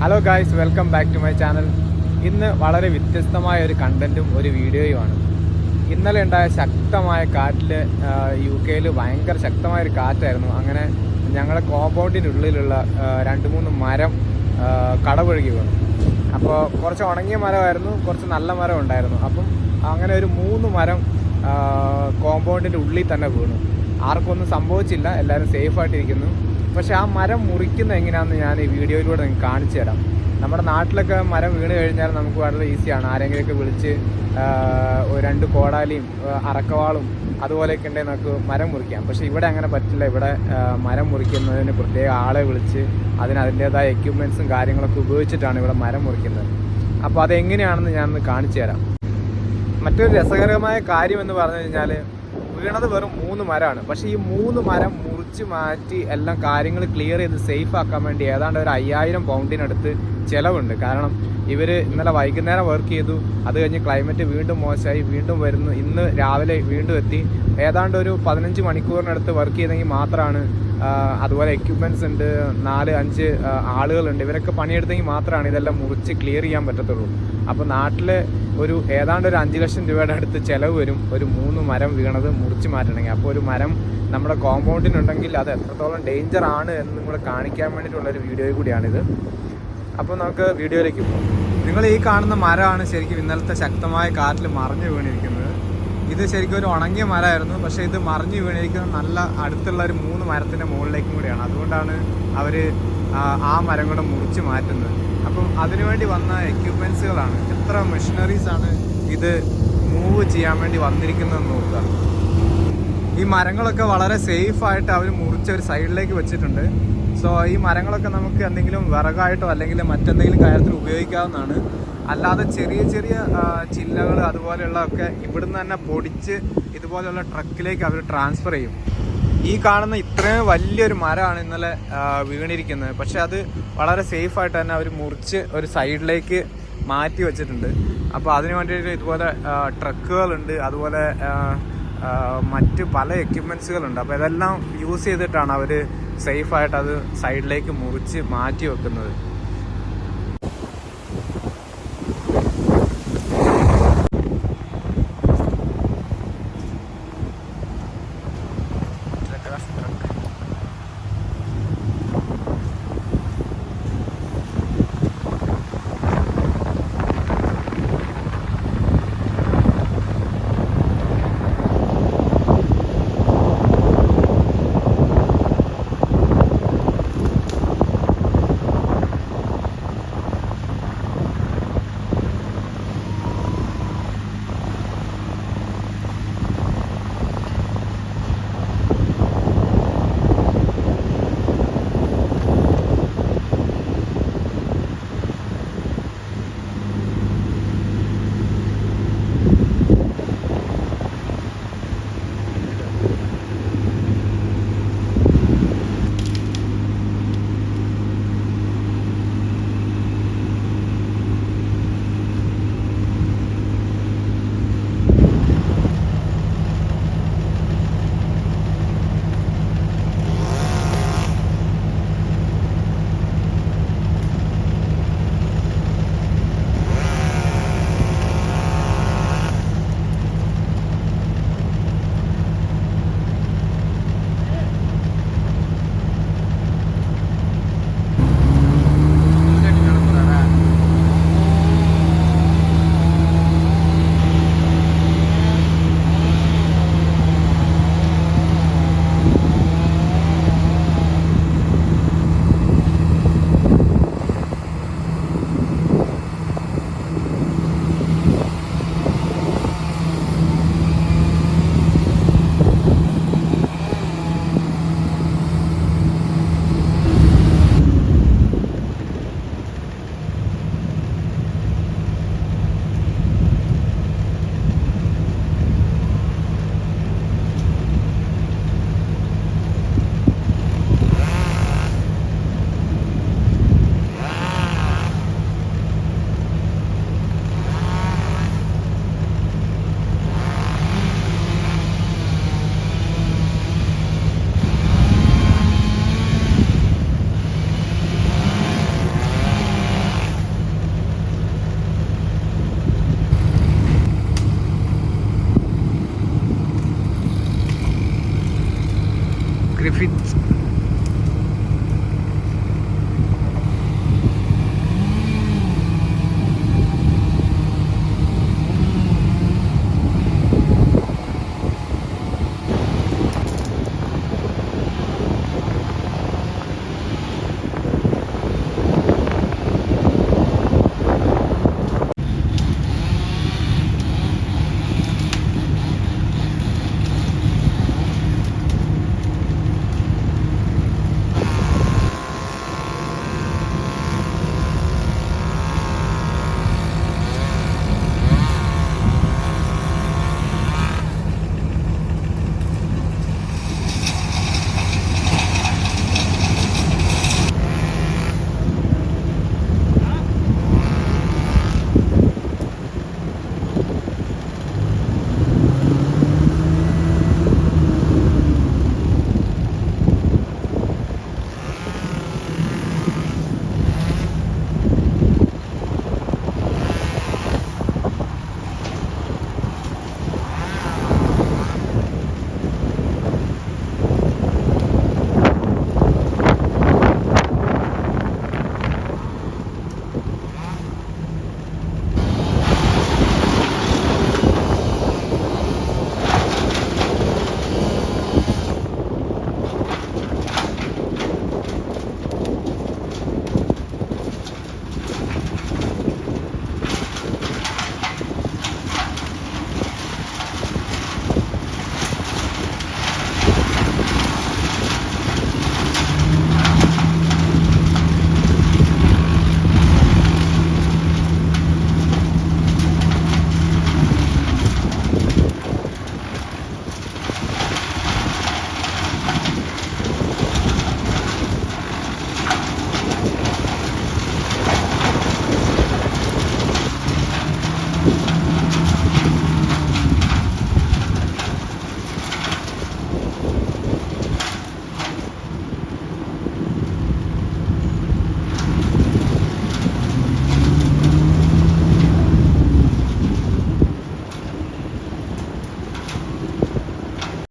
Hello guys welcome back to my channel ഇന്ന് വളരെ വ്യത്യസ്തമായ ഒരു കണ്ടന്റും ഒരു വീഡിയോയുമാണ് ഇന്നലെ ഉണ്ടായ ശക്തമായ കാറ്റിൽ യു കെയിൽ ഭയങ്കര ശക്തമായ ഒരു കാറ്റായിരുന്നു. അങ്ങനെ ഞങ്ങളുടെ കോമ്പൗണ്ടിന്റെ ഉള്ളിലുള്ള രണ്ട് മൂന്ന് മരം കടപുഴകി വീണു. അപ്പോൾ കുറച്ച് ഉണങ്ങിയ മരമായിരുന്നു കുറച്ച് നല്ല മരം ഉണ്ടായിരുന്നു. അപ്പം അങ്ങനെ ഒരു മൂന്ന് മരം കോമ്പൗണ്ടിന്റെ ഉള്ളിൽ തന്നെ വീണു. ആർക്കൊന്നും സംഭവിച്ചില്ല എല്ലാവരും സേഫായിട്ടിരിക്കുന്നു പക്ഷെ ആ മരം മുറിക്കുന്ന എങ്ങനെയാണെന്ന് ഞാൻ ഈ വീഡിയോയിലൂടെ നിങ്ങൾക്ക് കാണിച്ചു തരാം. നമ്മുടെ നാട്ടിലൊക്കെ മരം വീണ് കഴിഞ്ഞാൽ നമുക്ക് വളരെ ഈസിയാണ്. ആരെങ്കിലുമൊക്കെ വിളിച്ച് രണ്ട് കോടാലിയും അറക്കവാളും അതുപോലെയൊക്കെ ഉണ്ടെങ്കിൽ നമുക്ക് മരം മുറിക്കാം. പക്ഷെ ഇവിടെ അങ്ങനെ പറ്റില്ല. ഇവിടെ മരം മുറിക്കുന്നതിന് പ്രത്യേക ആളെ വിളിച്ച് അതിന് അതിന്റേതായ എക്യുപ്മെൻസും കാര്യങ്ങളൊക്കെ ഉപയോഗിച്ചിട്ടാണ് ഇവിടെ മരം മുറിക്കുന്നത്. അപ്പോൾ അതെങ്ങനെയാണെന്ന് ഞാനൊന്ന് കാണിച്ചു തരാം. മറ്റൊരു രസകരമായ കാര്യം എന്ന് പറഞ്ഞു കഴിഞ്ഞാൽ വീണത് വെറും മൂന്ന് മരമാണ്. പക്ഷേ ഈ മൂന്ന് മരം മുറിച്ച് മാറ്റി എല്ലാം കാര്യങ്ങൾ ക്ലിയർ ചെയ്ത് സേഫ് ആക്കാൻ വേണ്ടി ഏതാണ്ട് ഒരു അയ്യായിരം പൗണ്ടിനടുത്ത് ചിലവുണ്ട്. കാരണം ഇവർ ഇന്നലെ വൈകുന്നേരം വർക്ക് ചെയ്തു. അത് കഴിഞ്ഞ് ക്ലൈമറ്റ് വീണ്ടും മോശമായി. വീണ്ടും വരുന്നു. ഇന്ന് രാവിലെ വീണ്ടും എത്തി. ഏതാണ്ട് ഒരു പതിനഞ്ച് മണിക്കൂറിനടുത്ത് വർക്ക് ചെയ്തെങ്കിൽ മാത്രമാണ് അതുപോലെ എക്യുപ്മെന്റ്സ് ഉണ്ട്. നാല് അഞ്ച് ആളുകളുണ്ട്. ഇവരൊക്കെ പണിയെടുത്തെങ്കിൽ മാത്രമാണ് ഇതെല്ലാം മുറിച്ച് ക്ലിയർ ചെയ്യാൻ പറ്റത്തുള്ളൂ. അപ്പോൾ നാട്ടിൽ ഒരു ഏതാണ്ട് ഒരു അഞ്ച് ലക്ഷം രൂപയുടെ അടുത്ത് ചിലവ് വരും. ഒരു മൂന്ന് മരം വീണത് മുറിച്ച് മാറ്റണമെങ്കിൽ. അപ്പോൾ ഒരു മരം നമ്മുടെ കോമ്പൗണ്ടിനുണ്ടെങ്കിൽ അത് എത്രത്തോളം ഡേഞ്ചർ ആണ് എന്ന് കൂടെ കാണിക്കാൻ വേണ്ടിയിട്ടുള്ള ഒരു വീഡിയോ കൂടിയാണിത്. അപ്പോൾ നമുക്ക് വീഡിയോയിലേക്ക് പോകാം. നിങ്ങൾ ഈ കാണുന്ന മരമാണ് ശരിക്കും ഇന്നലത്തെ ശക്തമായ കാറ്റിൽ മറിഞ്ഞു വീണിരിക്കുന്നത്. ഇത് ശരിക്കും ഒരു ഉണങ്ങിയ മരമായിരുന്നു. പക്ഷേ ഇത് മറിഞ്ഞു വീണിരിക്കുന്നത് നല്ല അടുത്തുള്ള ഒരു മൂന്ന് മരത്തിന്റെ മുകളിലേക്കും കൂടിയാണ്. അതുകൊണ്ടാണ് അവർ ആ മരം കൂടെ മുറിച്ച് മാറ്റുന്നത്. അപ്പം അതിനുവേണ്ടി വന്ന എക്യുപ്മെൻസുകളാണ് എത്ര മെഷീനറീസാണ് ഇത് മൂവ് ചെയ്യാൻ വേണ്ടി വന്നിരിക്കുന്നതെന്ന് നോക്കുക ഈ മരങ്ങളൊക്കെ വളരെ സേഫ് ആയിട്ട് അവർ മുറിച്ച് ഒരു സൈഡിലേക്ക് വെച്ചിട്ടുണ്ട്. സോ ഈ മരങ്ങളൊക്കെ നമുക്ക് എന്തെങ്കിലും വിറകായിട്ടോ അല്ലെങ്കിൽ മറ്റെന്തെങ്കിലും കാര്യത്തിൽ ഉപയോഗിക്കാവുന്നതാണ്. അല്ലാതെ ചെറിയ ചെറിയ ചില്ലകൾ അതുപോലെയുള്ളതൊക്കെ ഇവിടുന്ന് തന്നെ പൊടിച്ച് ഇതുപോലെയുള്ള ട്രക്കിലേക്ക് അവർ ട്രാൻസ്ഫർ ചെയ്യും. ഈ കാണുന്ന ഇത്രയും വലിയൊരു മരമാണ് ഇന്നലെ വീണിരിക്കുന്നത്. പക്ഷെ അത് വളരെ സേഫ് ആയിട്ട് തന്നെ അവർ മുറിച്ച് ഒരു സൈഡിലേക്ക് മാറ്റി വെച്ചിട്ടുണ്ട്. അപ്പോൾ അതിന് വേണ്ടിയിട്ട് ഇതുപോലെ ട്രക്കുകളുണ്ട് അതുപോലെ മറ്റ് പല എക്യുപ്മെൻസുകളുണ്ട് അപ്പോൾ ഇതെല്ലാം യൂസ് ചെയ്തിട്ടാണ് അവർ സേഫായിട്ട് അത് സൈഡിലേക്ക് മുറിച്ച് മാറ്റി വെക്കുന്നത്. ফিট